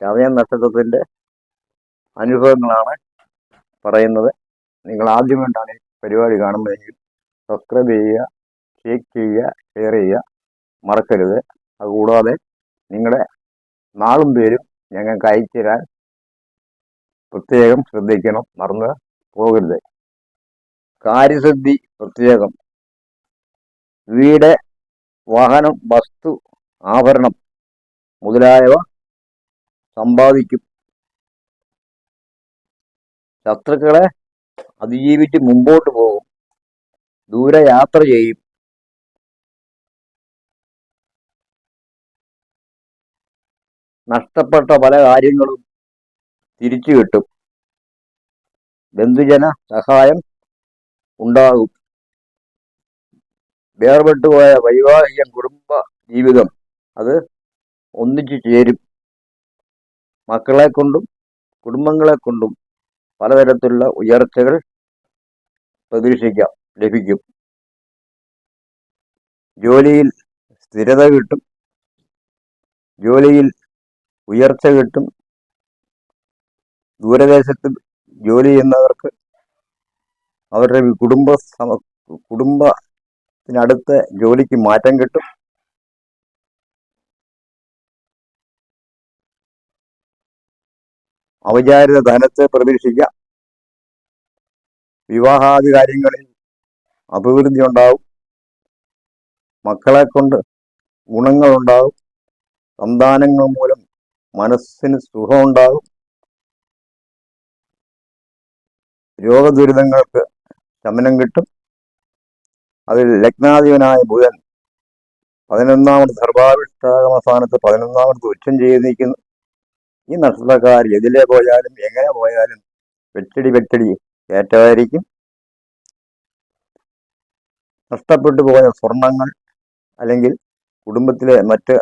ചതയം നക്ഷത്രത്തിന്റെ അനുഭവങ്ങളാണ് പറയുന്നത്. നിങ്ങൾ ആദ്യമായിട്ടാണ് ഈ പരിപാടി കാണുന്നതെങ്കിൽ സബ്സ്ക്രൈബ് ചെയ്യുക ഷെയർ ചെയ്യുക ഷെയർ ചെയ്യുക മറക്കരുത്. അതുകൂടാതെ നിങ്ങളുടെ നാളും പേരും ഞങ്ങൾക്ക് അയച്ചു തരാൻ പ്രത്യേകം ശ്രദ്ധിക്കണം. മറന്ന് പോകരുത്. കാര്യസിദ്ധി പ്രത്യേകം. വീട് വാഹനം വസ്തു ആഭരണം മുതലായവ സമ്പാദിക്കും. ശത്രുക്കളെ അതിജീവിച്ച് മുമ്പോട്ട് പോകും. ദൂരെ യാത്ര ചെയ്യും. നഷ്ടപ്പെട്ട പല കാര്യങ്ങളും തിരിച്ചു കിട്ടും. ബന്ധുജന സഹായം ഉണ്ടാകും. വേർപെട്ടുപോയ വൈവാഹിക കുടുംബ ജീവിതം അത് ഒന്നിച്ചു ചേരും. മക്കളെ കൊണ്ടും കുടുംബങ്ങളെ കൊണ്ടും പലതരത്തിലുള്ള ഉയർച്ചകൾ പ്രതീക്ഷിക്കാം ലഭിക്കും. ജോലിയിൽ സ്ഥിരത കിട്ടും ജോലിയിൽ ഉയർച്ച കിട്ടും. ദൂരദേശത്ത് ജോലി ചെയ്യുന്നവർക്ക് അവരുടെ കുടുംബ കുടുംബത്തിനടുത്ത് ജോലിക്ക് മാറ്റം കിട്ടും. ഔചാരിക ധനത്തെ പ്രതീക്ഷിക്കാം വിവാഹാദി കാര്യങ്ങളിൽ അഭിവൃദ്ധി ഉണ്ടാവും. മക്കളെ കൊണ്ട് ഗുണങ്ങളുണ്ടാവും സന്താനങ്ങൾ മൂലം മനസ്സിന് സുഖമുണ്ടാകും രോഗദുരിതങ്ങൾക്ക് ശമനം കിട്ടും. അതിൽ ലഗ്നാധിപനായ ബുധൻ പതിനൊന്നാമത് സർവാഭിഷ്ടാഗമ സ്ഥാനത്ത് പതിനൊന്നാമത് ഉച്ചം ചെയ്ത് നിൽക്കുന്നു ഈ നക്ഷത്രക്കാർ എതിലെ പോയാലും എങ്ങനെ പോയാലും വെച്ചടി വെച്ചടി ഏറ്റവായിരിക്കും നഷ്ടപ്പെട്ടു പോയ സ്വർണങ്ങൾ അല്ലെങ്കിൽ കുടുംബത്തിലെ മറ്റ്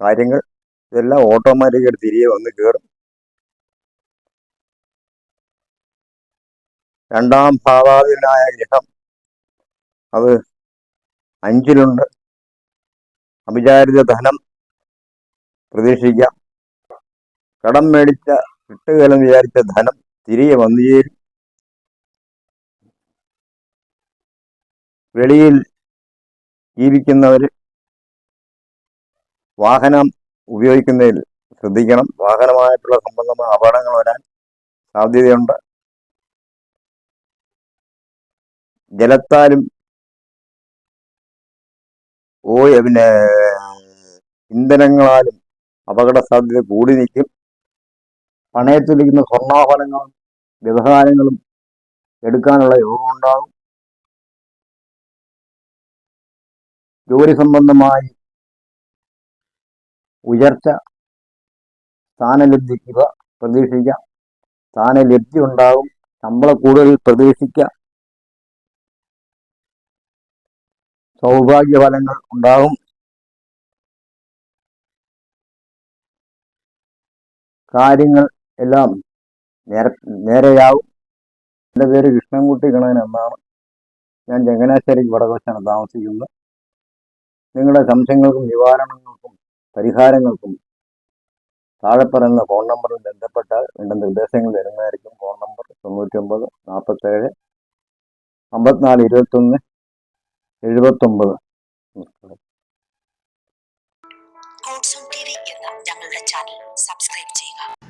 കാര്യങ്ങൾ ഇതെല്ലാം ഓട്ടോമാറ്റിക്കായിട്ട് തിരികെ വന്ന് കയറും. രണ്ടാം ഭാവാധീനായ ഗ്രഹം അത് അഞ്ചിലുണ്ട്. അവിചാരിത ധനം പ്രതീക്ഷിക്കാം. കടം മേടിച്ച കിട്ടുകയെന്ന് വിചാരിച്ച ധനം തിരികെ വന്നു ചേരും വെളിയിൽ ജീവിക്കുന്നവർ വാഹനം ഉപയോഗിക്കുന്നതിൽ ശ്രദ്ധിക്കണം. വാഹനമായിട്ടുള്ള സംബന്ധമായ അപകടങ്ങൾ വരാൻ സാധ്യതയുണ്ട്. ജലത്താലും ഓ പിന്നെ ഇന്ധനങ്ങളാലും അപകട സാധ്യത കൂടി നിൽക്കും. പണയത്തിലിരിക്കുന്ന സ്വർണാഭരണങ്ങളും വ്യവഹാരങ്ങളും എടുക്കാനുള്ള യോഗം ഉണ്ടാകും. ജോലി സംബന്ധമായി ഉയർച്ച സ്ഥാനലബ്ധി ഇവ പ്രതീക്ഷിക്കാം. സ്ഥാനലബ്ധി ഉണ്ടാകും. ശമ്പള കൂടുതൽ പ്രതീക്ഷിക്കാം. സൗഭാഗ്യഫലങ്ങൾ ഉണ്ടാകും. കാര്യങ്ങൾ എല്ലാം നേരെ നേരെയാവും എന്റെ പേര് കൃഷ്ണൻകുട്ടി ഗണകൻ എന്നാണ്. ഞാൻ ചങ്ങനാശ്ശേരി വടകോശാണ് താമസിക്കുന്നത്. നിങ്ങളുടെ സംശയങ്ങൾക്കും നിവാരണങ്ങൾക്കും പരിഹാരങ്ങൾക്കും താഴെ പറയുന്ന ഫോൺ നമ്പറിൽ ബന്ധപ്പെട്ടാൽ വേണ്ട നിർദ്ദേശങ്ങൾ തരുന്നതായിരിക്കും ഫോൺ നമ്പർ തൊണ്ണൂറ്റൊമ്പത് നാൽപ്പത്തേഴ് അമ്പത്തിനാല് ഇരുപത്തൊന്ന് എഴുപത്തൊമ്പത്. സബ്സ്ക്രൈബ് ചെയ്യുക.